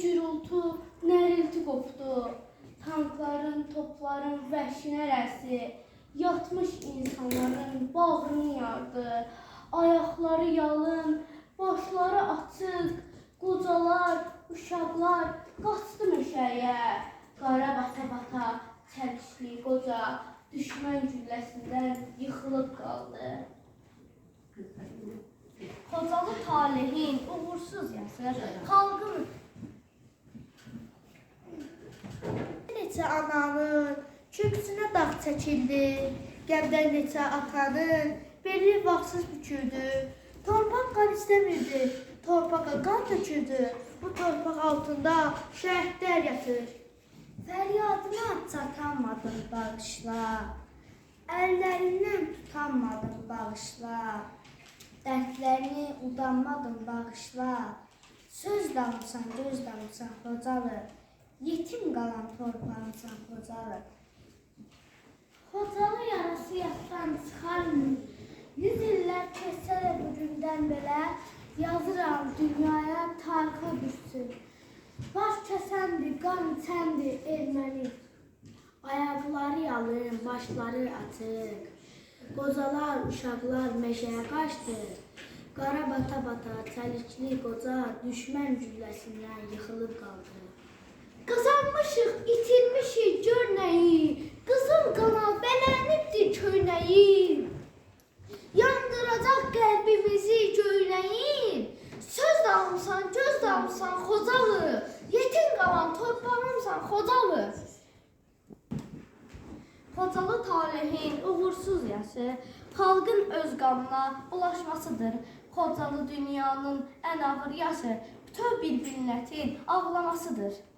Gürültü, nərilti qopdu. Tankların, topların vəhşi nərəsi yatmış insanların bağrını yardı. Ayaqları yalın, başları açıq, qocalar, uşaqlar qaçdı meşəyə. Qara bata-bata çəlişli qoca düşmən gülləsindən yıxılıb qaldı. Xocalı talehin uğursuz yası xalqın Neçə ananın köksünə dağ çəkildi, qəbdən neçə atanın beli vaxtsız büküldü. Torpaq qan istəmirdi, torpağa qan töküldü. Bu torpaq altında şəhidlər yatır. Fəryadına çatanmadım bağışla, əllərindən tutanmadım bağışla. Dərdlərini udanmadım bağışla. Söz damısan, göz damısan Xocalı. Yetim qalan torpağınsan Xocalı. Xocalı yarası yaddan çıxarmır. Yüz illər keçsə də bugündən belə yazıram dünyaya tarxa düşsün. Baş kəsəndir, qan içəndir erməni. Ayaqları yalın, başları açıq. Qocalar, uşaqlar meşəyə qaçdı. Qara bata-bata çəlikli qoca düşmən gülləsindən yıxılıb qaldı. Qazanmışıq, itirmişik görnəyi. Qızıl qanal bələnibdir köynəyi. Yandıracaq qəlbimizi göynəyin. Söz damısan, göz damısan Xocalı. Yetim qalan torpağımsan Xocalı. Xocalı talehin uğursuz yası xalqın öz qanına bulaşmasıdır. Xocalı dünyanın ən ağır yası bütöv bir millətin ağlamasıdır.